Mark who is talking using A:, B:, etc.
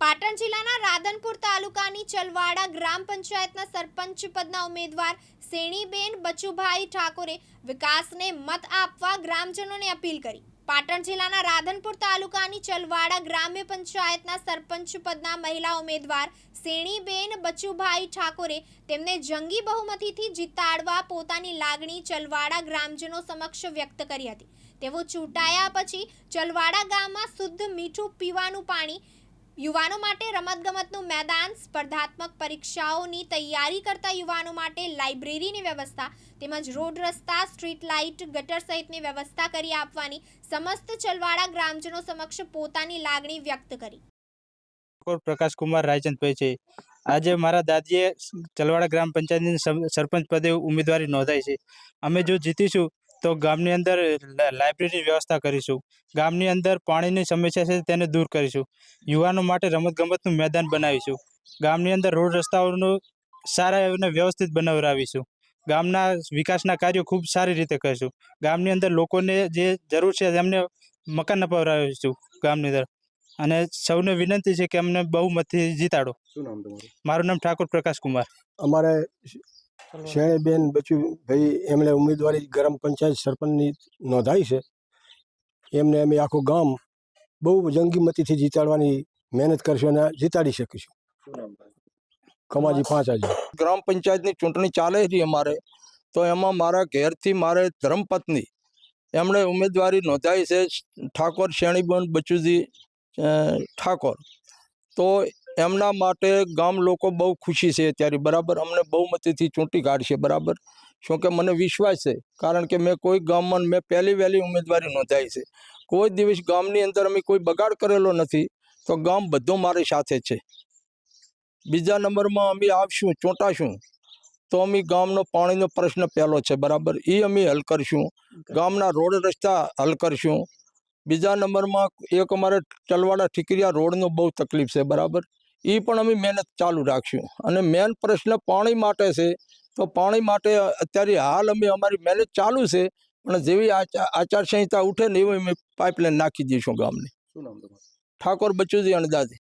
A: પાટણ જિલ્લાના રાધનપુર તાલુકાની ચલવાડા ગ્રામ પંચાયતના સરપંચ પદના ઉમેદવાર સેણીબેન બચુભાઈ ઠાકોરે વિકાસને મત આપવા ગ્રામજનોને અપીલ કરી. પાટણ જિલ્લાના રાધનપુર તાલુકાની ચલવાડા ગ્રામ્ય પંચાયતના સરપંચ પદના મહિલા ઉમેદવાર સેણીબેન બચુભાઈ ઠાકોરે તેમને જંગી બહુમતીથી જીતાડવા પોતાની લાગણી ચલવાડા ગ્રામજનો સમક્ષ વ્યક્ત કરી હતી. તેઓ ચૂંટાયા પછી ચલવાડા ગામમાં શુદ્ધ મીઠું પીવાનું પાણી યુવાનો માટે રમતગમતનું મેદાન, સ્પર્ધાત્મક પરીક્ષાઓની તૈયારી કરતા યુવાનો માટે લાઇબ્રેરીની વ્યવસ્થા તેમજ રોડ રસ્તા, સ્ટ્રીટ લાઇટ, ગટર સહિતની વ્યવસ્થા કરી આપવાની સમસ્ત ચલવાડા ગ્રામજનો સમક્ષ પોતાની લાગણી વ્યક્ત કરી.
B: ઠાકોર પ્રકાશકુમાર રાયચંદભાઈ છે. આજે મારા દાદીએ ચલવાડા ગ્રામ પંચાયતની સરપંચ પદે ઉમેદવારી નોંધાઈ છે. અમે જો જીતીશું તો ગામની અંદર લાઇબ્રેરી લાઇબ્રેરીની વ્યવસ્થા કરીશું. ગામની અંદર પાણીની સમસ્યા છે તેને દૂર કરીશું. યુવાનો માટે રમતગમતનું મેદાન બનાવીશું. ગામની અંદર રોડ રસ્તાઓનું સારા એમને વ્યવસ્થિત બનાવરાવીશું. ગામના વિકાસના કાર્યો ખૂબ સારી રીતે કરીશું. ગામની અંદર લોકોને જે જરૂર છે તેમને મકાન અપાવડાવીશું ગામની અંદર. અને સૌને વિનંતી છે કે અમને બહુમતથી જીતાડો.
C: શું નામ તમારું?
B: મારું નામ ઠાકોર પ્રકાશ કુમાર
D: અમારે શેણીબેન બચુભાઈ એમણે ઉમેદવારી ગ્રામ પંચાયત સરપંચની નોંધાઈ છે. એમને અમે આખું ગામ બહુ જંગીમતીથી જીતાડવાની મહેનત કરશું અને જીતાડી શકીશું. કમાજી પાંચ આજે.
E: ગ્રામ પંચાયતની ચૂંટણી ચાલે છે અમારે તો એમાં મારા ઘેરથી મારે ધર્મપત્ની એમણે ઉમેદવારી નોંધાવી છે ઠાકોર શ્રેણીબેન બચુજી ઠાકોર. તો એમના માટે ગામ લોકો બહુ ખુશી છે અત્યારે બરાબર? અમને બહુમતીથી ચૂંટી કાઢશે બરાબર? શું કે મને વિશ્વાસ છે કારણ કે મેં કોઈ ગામમાં મેં પહેલી વહેલી ઉમેદવારી નોંધાઈ છે. કોઈ દિવસ ગામની અંદર અમે કોઈ બગાડ કરેલો નથી તો ગામ બધું મારી સાથે છે. બીજા નંબરમાં અમે આવશું ચોંટાશું તો અમે ગામનો પાણીનો પ્રશ્ન પહેલો છે બરાબર? એ અમે હલ કરશું. ગામના રોડ રસ્તા હલ કરશું. બીજા નંબરમાં એક અમારે ચલવાડા ઠીકરિયા રોડનો બહુ તકલીફ છે બરાબર? એ પણ અમે મહેનત ચાલુ રાખશું. અને મેન પ્રશ્ન પાણી માટે છે. તો પાણી માટે અત્યારે હાલ અમે અમારી મહેનત ચાલુ છે. પણ જેવી આચા- આચારસંહિતા ઉઠે ને એવી અમે પાઇપલાઇન નાખી દઈશું ગામની.
C: શું નામ તમારું?
E: ઠાકોર બચુજી અણદાજી.